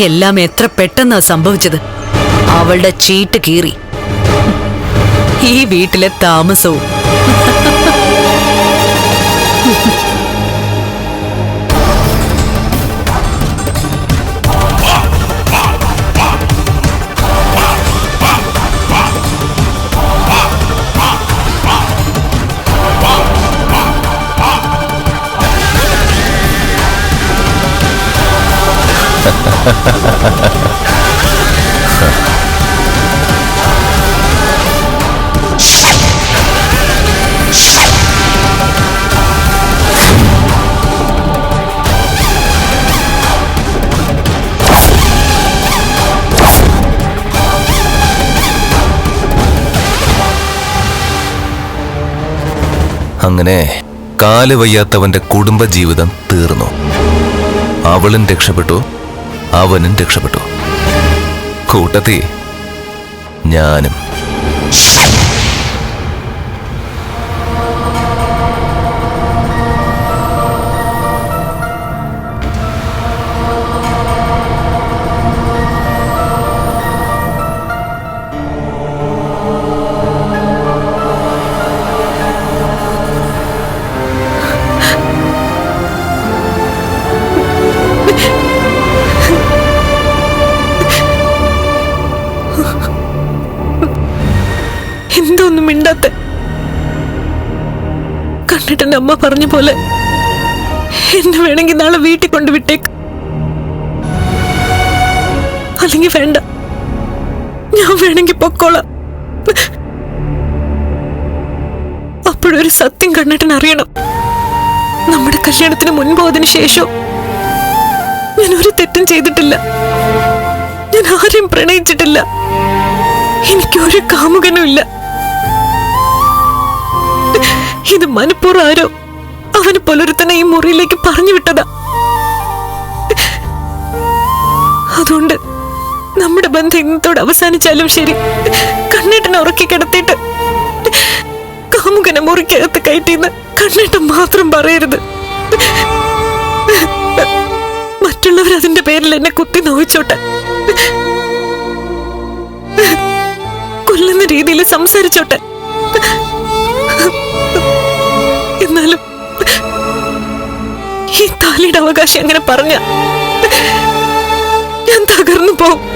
എല്ലാം എത്ര പെട്ടെന്നാ സംഭവിച്ചത്? അവളുടെ ചീട്ട് കീറി. ഈ വീട്ടിലെ താമസവും. അങ്ങനെ കാൽ വയ്യാത്തവന്റെ കുടുംബജീവിതം തീർന്നു. അവളും രക്ഷപ്പെട്ടു. അവനും രക്ഷപ്പെട്ടു. കൂട്ടത്തി ഞാനും എന്തോന്നും മിണ്ടാത്ത? കണ്ടിട്ടെന്റെ അമ്മ പറഞ്ഞ പോലെ എന്നെ വേണമെങ്കിൽ നാളെ വീട്ടിൽ കൊണ്ട് വിട്ടേക്ക്. അല്ലെങ്കിൽ വേണ്ട. ഞാൻ വേണമെങ്കിൽ പൊക്കോളാം. അപ്പോഴൊരു സത്യം കണ്ടിട്ടിന് അറിയണം. നമ്മുടെ കല്യാണത്തിന് മുൻപോ അതിന് ശേഷോ ഞാൻ ഒരു തെറ്റും ചെയ്തിട്ടില്ല. ഞാൻ ആരെയും പ്രണയിച്ചിട്ടില്ല. എനിക്കൊരു കാമുകനുമില്ല ഇത് മനഃപൂർവം ആരോ അവന് പുലരുത്തനെ ഈ മുറിയിലേക്ക് പറഞ്ഞു വിട്ടതാ. അതുകൊണ്ട് നമ്മുടെ ബന്ധം ഇന്നത്തോടെ അവസാനിച്ചാലും ശരി. കണ്ണേട്ടനെ ഉറക്കി കിടത്തിയിട്ട് കാമുകനെ മുറിക്കകത്ത് കയറ്റിന്ന് കണ്ണേട്ടൻ മാത്രം പറയരുത്. മറ്റുള്ളവർ അതിന്റെ പേരിൽ എന്നെ കുത്തി നോവിച്ചോട്ടെ. കൊല്ലുന്ന രീതിയിൽ സംസാരിച്ചോട്ടെ. താലിയുടെ അവകാശം അങ്ങനെ പറഞ്ഞ ഞാൻ തകർന്നു പോവും.